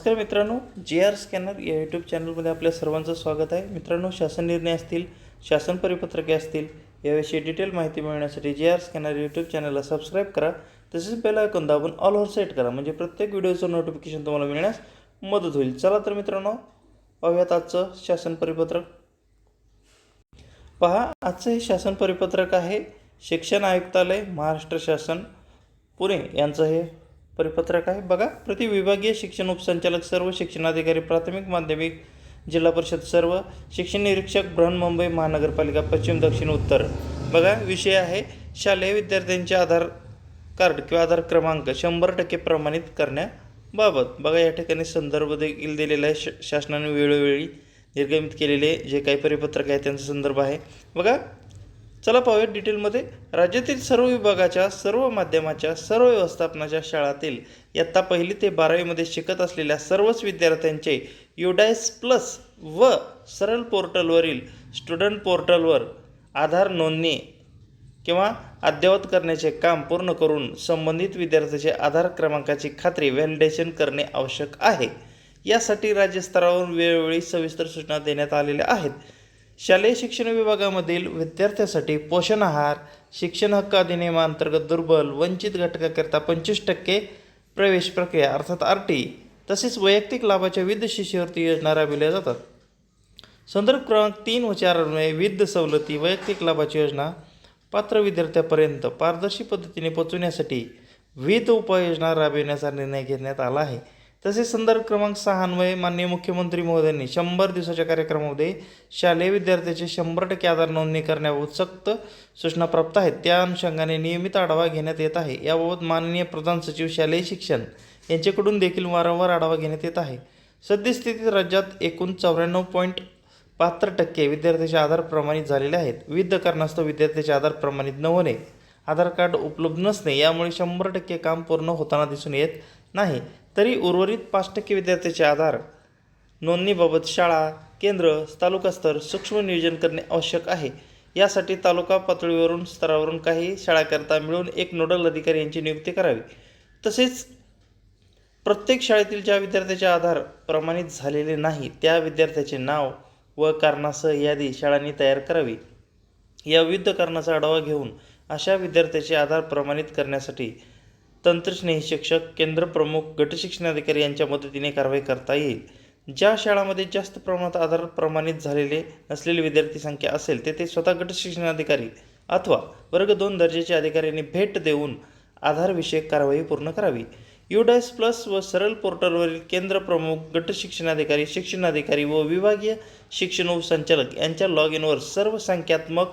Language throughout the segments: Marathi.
नमस्कार मित्रांनो जे आर स्कॅनर या यूट्यूब चॅनलमध्ये आपल्या सर्वांचं स्वागत आहे. मित्रांनो शासन निर्णय असतील शासन परिपत्रके असतील याविषयी डिटेल माहिती मिळवण्यासाठी जे आर स्कॅनर यूट्यूब चॅनलला सबस्क्राईब करा. तसेच बेल आयकॉन दाबून ऑल ओव्हर सेट करा. म्हणजे प्रत्येक व्हिडिओचं नोटिफिकेशन तुम्हाला मिळण्यास मदत होईल. चला तर मित्रांनो पाहूयात आजचं शासन परिपत्रक. पहा आजचं हे शासन परिपत्रक आहे. शिक्षण आयुक्तालय महाराष्ट्र शासन पुणे यांचं हे परिपत्रक आहे. बघा प्रति विभागीय शिक्षण उपसंचालक सर्व शिक्षणाधिकारी प्राथमिक माध्यमिक जिल्हा परिषद सर्व शिक्षण निरीक्षक बृहन्मुंबई महानगरपालिका पश्चिम दक्षिण उत्तर. बघा विषय आहे शालेय विद्यार्थ्यांचे आधार कार्ड किंवा आधार क्रमांक शंभर टक्के प्रमाणित करण्याबाबत. बघा या ठिकाणी संदर्भ देखील दिलेला आहे. श शासनाने वेळोवेळी निर्गमित केलेले जे काही परिपत्रक आहे त्यांचा संदर्भ आहे. बघा चला पाहूया डिटेलमध्ये. राज्यातील सर्व विभागाच्या सर्व माध्यमाच्या सर्व व्यवस्थापनाच्या शाळातील इयत्ता पहिली ते बारावीमध्ये शिकत असलेल्या सर्वच विद्यार्थ्यांचे युडायस प्लस व सरळ पोर्टलवरील स्टुडंट पोर्टलवर आधार नोंदणी किंवा अद्ययावत करण्याचे काम पूर्ण करून संबंधित विद्यार्थ्याचे आधार क्रमांकाची खात्री व्हॅलिडेशन करणे आवश्यक आहे. यासाठी राज्यस्तरावरून वेळोवेळी सविस्तर सूचना देण्यात आलेल्या आहेत. शालेय शिक्षण विभागामधील विद्यार्थ्यासाठी पोषण आहार शिक्षण हक्क अधिनियमांतर्गत दुर्बल वंचित घटकाकरिता पंचवीस टक्के प्रवेश प्रक्रिया अर्थात आर टी तसेच वैयक्तिक लाभाच्या विविध शिष्यवृत्ती योजना राबविल्या जातात. संदर्भ क्रमांक तीन व चार विविध सवलती वैयक्तिक लाभाची योजना पात्र विद्यार्थ्यापर्यंत पारदर्शी पद्धतीने पोचवण्यासाठी विविध उपाययोजना राबविण्याचा निर्णय घेण्यात आला आहे. तसेच संदर्भ क्रमांक सहा अन्वये माननीय मुख्यमंत्री महोदयांनी शंभर दिवसाच्या कार्यक्रमामध्ये शालेय विद्यार्थ्याचे शंभर टक्के आधार नोंदणी करण्याबाबत सक्त सूचना प्राप्त आहेत. त्या अनुषंगाने नियमित आढावा घेण्यात येत आहे. याबाबत माननीय प्रधान सचिव शालेय शिक्षण यांच्याकडून देखील वारंवार आढावा घेण्यात येत आहे. सद्यस्थितीत राज्यात एकूण चौऱ्याण्णव पॉईंट बहात्तर टक्के विद्यार्थ्याचे आधार प्रमाणित झालेले आहेत. विविध कारणास्तव विद्यार्थ्याचे आधार प्रमाणित न होणे आधार कार्ड उपलब्ध नसणे यामुळे शंभर टक्के काम पूर्ण होताना दिसून येत नाही. तरी उर्वरित पाच टक्के विद्यार्थ्याचे आधार नोंदणीबाबत शाळा केंद्र तालुकास्तर सूक्ष्म नियोजन करणे आवश्यक आहे. यासाठी तालुका पातळीवरून स्तरावरून काही शाळाकरता मिळून एक नोडल अधिकारी यांची नियुक्ती करावी. तसेच प्रत्येक शाळेतील ज्या विद्यार्थ्याचे आधार प्रमाणित झालेले नाही त्या विद्यार्थ्याचे नाव व कारणासह यादी शाळांनी तयार करावी. या विविध कारणाचा आढावा घेऊन अशा विद्यार्थ्याचे आधार प्रमाणित करण्यासाठी तंत्रस्नेही शिक्षक केंद्र प्रमुख गटशिक्षणाधिकारी यांच्या मदतीने कारवाई करता येईल. ज्या शाळांमध्ये जास्त प्रमाणात आधार प्रमाणित झालेले नसलेली विद्यार्थी संख्या असेल तेथे स्वतः गटशिक्षणाधिकारी अथवा वर्ग दोन दर्जाचे अधिकाऱ्यांनी भेट देऊन आधारविषयक कारवाई पूर्ण करावी. युडायस प्लस व सरळ पोर्टलवरील केंद्र प्रमुख गट शिक्षणाधिकारी शिक्षणाधिकारी व विभागीय शिक्षण उपसंचालक यांच्या लॉग इनवर सर्व संख्यात्मक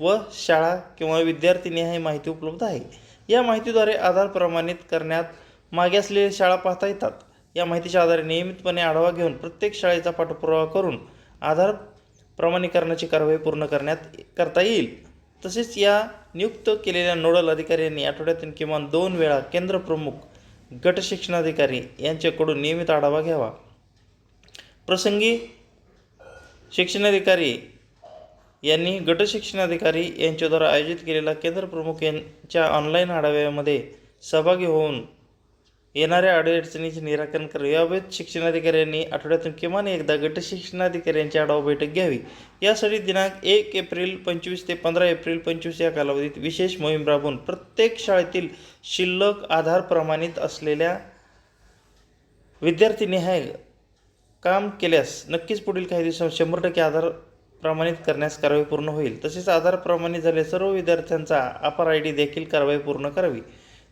व शाळा किंवा विद्यार्थीनिहाय माहिती उपलब्ध आहे. या माहितीद्वारे आधार प्रमाणित करण्यात मागे असलेल्या शाळा पाहता येतात. या माहितीच्या आधारे नियमितपणे आढावा घेऊन प्रत्येक शाळेचा पाठपुरावा करून आधार प्रमाणीकरणाची कारवाई पूर्ण करण्यात करता येईल. तसेच या नियुक्त केलेल्या नोडल अधिकाऱ्यांनी आठवड्यातून किमान दोन वेळा केंद्र प्रमुख गट शिक्षणाधिकारी यांच्याकडून नियमित आढावा घ्यावा. प्रसंगी शिक्षणाधिकारी यांनी गट शिक्षणाधिकारी यांच्याद्वारा आयोजित केलेल्या केंद्र प्रमुख यांच्या ऑनलाईन आढाव्यामध्ये सहभागी होऊन येणाऱ्या अडीअडचणीचे निराकरण करावे. याबाबत शिक्षणाधिकाऱ्यांनी आठवड्यातून किमान एकदा गट शिक्षणाधिकाऱ्यांची आढावा बैठक घ्यावी. यासाठी दिनांक एक एप्रिल पंचवीस ते पंधरा एप्रिल पंचवीस या कालावधीत विशेष मोहीम राबवून प्रत्येक शाळेतील शिल्लक आधार प्रमाणित असलेल्या विद्यार्थीनिहाय काम केल्यास नक्कीच पुढील काही दिवसांत शंभर टक्के आधार प्रमाणित करण्यास कारवाई पूर्ण होईल. तसेच आधार प्रमाणित झाले सर्व विद्यार्थ्यांचा अपार आय डी देखील कारवाई पूर्ण करावी.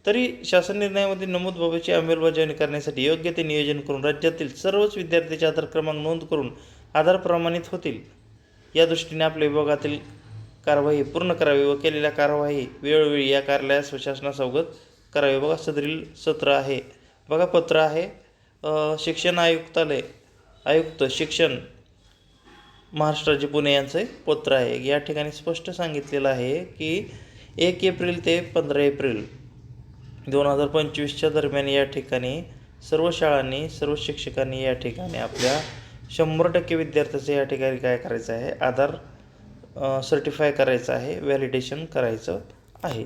तरी शासन निर्णयामध्ये नमूद बाबतची अंमलबजावणी करण्यासाठी योग्य ते नियोजन करून राज्यातील सर्वच विद्यार्थ्याचे आधार क्रमांक नोंद करून आधार प्रमाणित होतील. या दृष्टीने आपल्या विभागातील कारवाई पूर्ण करावी व केलेल्या कारवाई वेळोवेळी या कार्यालयास व शासनास अवगत करावे. बघा सदरील सत्र आहे. बघा पत्र आहे. शिक्षण आयुक्तालय आयुक्त शिक्षण महाराष्ट्राचे पुणे यांचं एक पत्र आहे. या ठिकाणी स्पष्ट सांगितलेलं आहे की एक एप्रिल ते पंधरा एप्रिल दोन हजार पंचवीसच्या दरम्यान या ठिकाणी सर्व शाळांनी सर्व शिक्षकांनी या ठिकाणी आपल्या शंभर टक्के विद्यार्थ्याचं या ठिकाणी काय करायचं आहे? आधार सर्टिफाय करायचं आहे व्हॅलिडेशन करायचं आहे.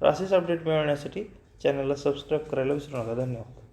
असेच अपडेट मिळवण्यासाठी चॅनलला सबस्क्राईब करायला विसरू नका. धन्यवाद.